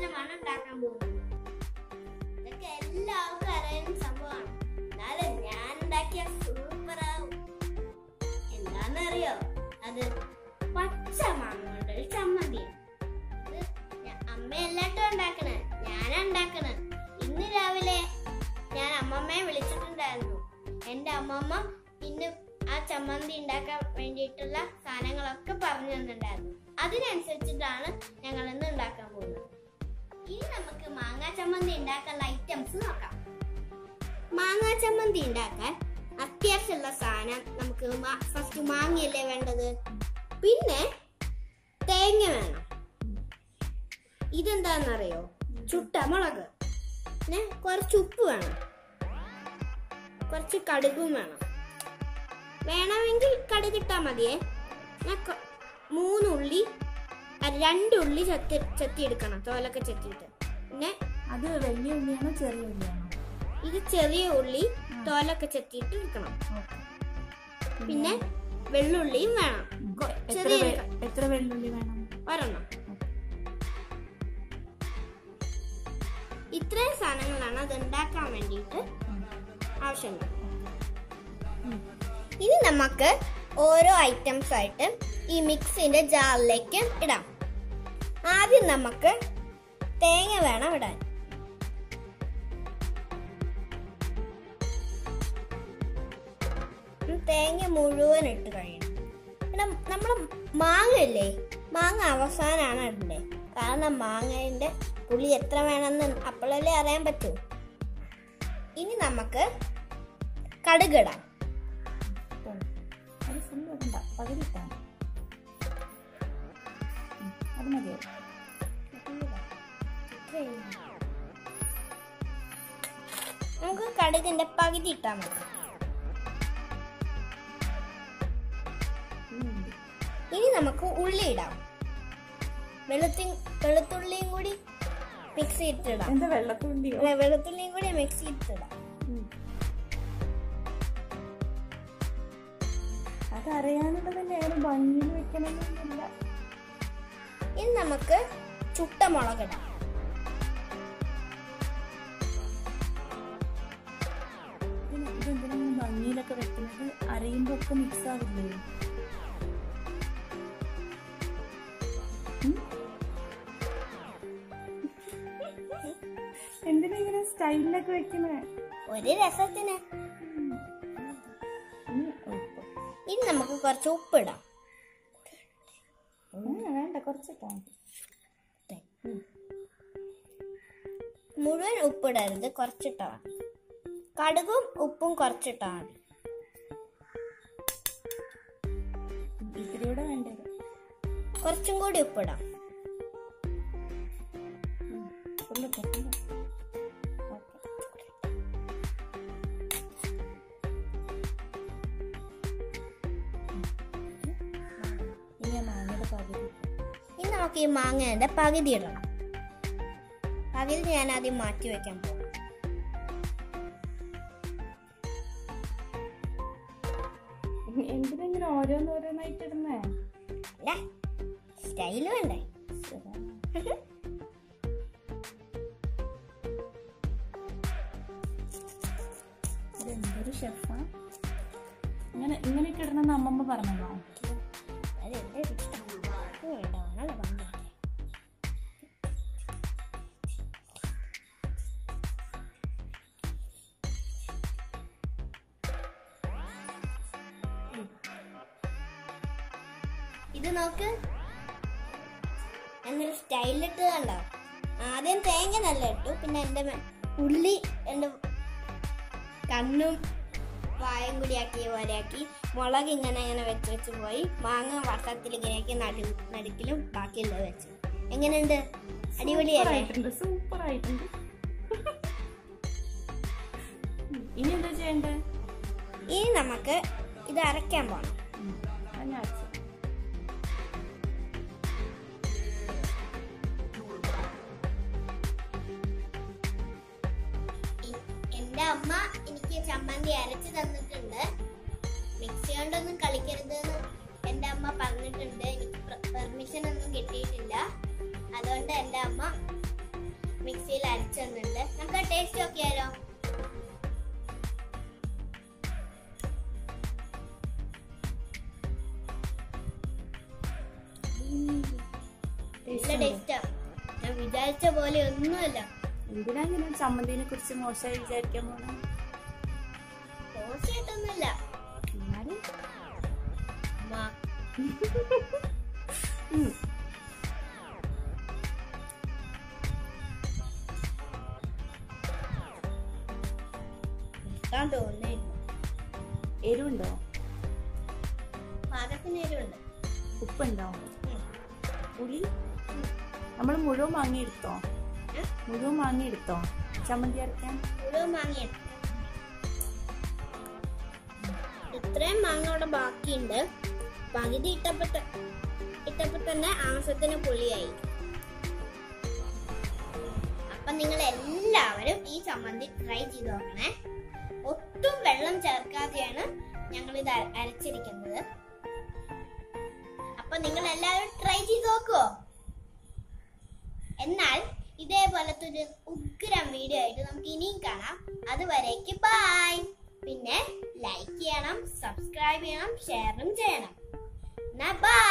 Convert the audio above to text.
സാധനമാണ് ഉണ്ടാക്കാൻ പോകുന്നത് ഇതൊക്കെ എല്ലാവർക്കും അറിയുന്ന സംഭവമാണ്. എന്നാലും ഞാൻ ഉണ്ടാക്കിയ സൂപ്പർ ആവും എന്താണെന്നറിയോ? അത് പച്ച മാങ്ങയുടെ ഒരു ചമ്മന്തിയാണ്. അമ്മയല്ലാട്ടോ ഉണ്ടാക്കണേ. ഞാനാ ഉണ്ടാക്കണേ. ഇന്ന് രാവിലെ ഞാൻ അമ്മമ്മയെ വിളിച്ചിട്ടുണ്ടായിരുന്നു. എന്റെ അമ്മമ്മ ഇന്ന് ആ ചമ്മന്തി ഉണ്ടാക്കാൻ വേണ്ടിയിട്ടുള്ള സാധനങ്ങളൊക്കെ പറഞ്ഞു തന്നിട്ടുണ്ടായിരുന്നു. അതിനനുസരിച്ചിട്ടാണ് ഞങ്ങൾ ഇന്ന് ഉണ്ടാക്കാൻ പോകുന്നത്. ഇനി നമുക്ക് മാങ്ങാ ചമ്മന്തി ഉണ്ടാക്കാനുള്ള ഐറ്റംസ് നോക്കാം. മാങ്ങാ ചമ്മന്തി ഉണ്ടാക്കാൻ അത്യാവശ്യമുള്ള സാധനം നമുക്ക് ഫസ്റ്റ് മാങ്ങയല്ലേ വേണ്ടത്? പിന്നെ തേങ്ങ വേണം. ഇതെന്താണെന്നറിയോ ചുട്ട മുളക്. പിന്നെ കുറച്ച് ഉപ്പ് വേണം. കുറച്ച് കടുകും വേണം. വേണമെങ്കിൽ കടുകിട്ടാൽ മതിയേ. കൊ- മൂന്ന് ഉള്ളി രണ്ട് ഉള്ളി ചെത്തി ചെത്തിയെടുക്കണം തോലൊക്കെ ചെത്തിയിട്ട്. പിന്നെ അത് വലിയ ഉള്ളിയാണോ ചെറിയ ഉള്ളിയാണോ? ഇത് ചെറിയ ഉള്ളി തോലൊക്കെ ചെത്തിയിട്ട് എടുക്കണം. പിന്നെ വെള്ളുള്ളിയും വേണം. ചെറിയ എത്ര വെള്ളുള്ളി വേണം? ഒരെണ്ണം. ഇത്രയും സാധനങ്ങളാണ് അത് ഉണ്ടാക്കാൻ വേണ്ടിയിട്ട് ആവശ്യമുള്ളത് ഇനി നമുക്ക് ഓരോ ഐറ്റംസ് ആയിട്ട് ഈ മിക്സിന്റെ ജാറിലേക്ക് ഇടാം. ആദ്യം നമുക്ക് തേങ്ങ വേണം ഇടാൻ. തേങ്ങ മുഴുവൻ ഇട്ട് കഴിയണം. പിന്നെ നമ്മൾ മാങ്ങ ഇല്ലേ മാങ്ങ അവസാനമാണ് ഇടണ്ടേ. കാരണം മാങ്ങയുടെ പുളി എത്ര വേണമെന്ന് അപ്പോഴല്ലേ അറിയാൻ പറ്റൂ. ഇനി നമുക്ക് കടുകിടാം അത് അത് മതിയോ നമുക്ക് കടുകിന്റെ പകുതി ഇട്ടാൽ മതി. ഇനി നമുക്ക് ഉള്ളി ഇടാം. വെളുത്തി വെളുത്തുള്ളിയും കൂടി മിക്സ് ചെയ്തിടാം അല്ല വെളുത്തുള്ളിയും കൂടി മിക്സ് ചെയ്തിടാം ഉം. അതറിയാനുള്ളതല്ലേ അതിന് ഭംഗിയിൽ വെക്കണമെന്നൊന്നുമില്ല. ഇനി നമുക്ക് ചുട്ട മുളകിടാം ഇടാം. ഇതെന്തിനാണ് ഭംഗിയിലൊക്കെ വെക്കുന്നത്? അറിയുമ്പോ ഒക്കെ മിക്സ് ആവില്ലേ? എന്തിനാ ഇങ്ങനെ സ്റ്റൈലിലൊക്കെ വെക്കണേ ഒരു രസത്തിന്. ഇനി നമുക്ക് കുറച്ച് ഉപ്പിടാം. ഉം, വേണ്ട കുറച്ചിട്ടാ കുറച്ച് മുഴുവൻ ഉപ്പിടരുത് കുറച്ചിട്ടാ മതി കടുകും ഉപ്പും കുറച്ചിട്ടാ മതി ഇത്തിരിയൂടെ വേണ്ടത്. കുറച്ചും കൂടി ഉപ്പിടാം. നമുക്ക് ഈ മാങ്ങേന്റെ പകുതി ഇടണം. പകുതി ഞാൻ ആദ്യം മാറ്റി വെക്കാം പോകും എന്തിനാ ഇങ്ങനെ ഓരോന്നോരോന്നായിട്ട് ഇടുന്നേ? അല്ലേ സ്റ്റൈൽ വേണ്ടേ? ഇതെന്തൊരു ഷെഫാ ഇങ്ങനെ ഇങ്ങനെയൊക്കെ ഇടണമെന്ന് അമ്മമ്മ പറഞ്ഞോ അത് ഇത് നോക്ക്. എന്നൊരു സ്റ്റൈലിട്ട് കണ്ടോ? ആദ്യം തേങ്ങ നല്ല ഇട്ടു പിന്നെ എന്റെ ഉള്ളി എന്റെ കണ്ണും വായം കൂടി ആക്കി. പോലെയാക്കി മുളക് ഇങ്ങനെ ഇങ്ങനെ വെച്ച് വെച്ച് പോയി. മാങ്ങ വട്ടത്തിൽ ഇങ്ങനെയൊക്കെ നടു നടുക്കിലും ബാക്കിയുള്ളത് വെച്ചു. എങ്ങനെയുണ്ട്? അടിപൊളിയായിട്ടുണ്ട് സൂപ്പർ ആയിട്ടുണ്ട് ഇനി എന്താ ചെയ്യണ്ടേ ഇനി നമുക്ക് ഇത് അരയ്ക്കാൻ പോണം. എന്റെ അമ്മ എനിക്ക് ചമ്മന്തി അരച്ച് തന്നിട്ടുണ്ട്. മിക്സി കൊണ്ടൊന്നും കളിക്കരുത് എന്ന് എന്റെ അമ്മ പറഞ്ഞിട്ടുണ്ട്. എനിക്ക് പെർമിഷൻ ഒന്നും കിട്ടിയിട്ടില്ല. അതുകൊണ്ട് എന്റെ അമ്മ മിക്സിയിൽ അരച്ച് തന്നിട്ടുണ്ട്. നമുക്ക് ടേസ്റ്റ് നോക്കിയാലോ? ടേസ്റ്റാ ഞാൻ വിചാരിച്ച പോലെ ഒന്നുമല്ല. എന്തിനാ ഞാൻ ചമ്മന്തിനെ കുറിച്ച് മോശമായി വിചാരിക്കാൻ പോണ? മോശമായിട്ടൊന്നുമില്ല. പാകത്തിന് എരുണ്ട് ഉപ്പുണ്ടോ? പുളി? നമ്മൾ മുഴുവൻ വാങ്ങിയെടുത്തോ? മുഴുവൻ മാങ്ങ എടുത്തോ ചമ്മന്തി അരക്കാൻ ഇത്രയും മാങ്ങ അവിടെ ബാക്കിയുണ്ട്. പകുതി ഇട്ടപ്പോ ഇട്ടപ്പോ തന്നെ ആവശ്യത്തിന് പുളിയായി. അപ്പൊ നിങ്ങൾ എല്ലാവരും ഈ ചമ്മന്തി ട്രൈ ചെയ്ത് നോക്കണേ. ഒട്ടും വെള്ളം ചേർക്കാതെയാണ് ഞങ്ങൾ ഇത് അരച്ചിരിക്കുന്നത്. അപ്പൊ നിങ്ങൾ എല്ലാവരും ട്രൈ ചെയ്ത് നോക്കുവോ? എന്നാൽ ഇതേപോലത്തെ ഒരു ഉഗ്രം വീഡിയോ ആയിട്ട് നമുക്ക് ഇനിയും കാണാം. അതുവരേക്ക് ബായ് പിന്നെ ലൈക്ക് ചെയ്യണം സബ്സ്ക്രൈബ് ചെയ്യണം ഷെയറും ചെയ്യണം. എന്നാ ബായ്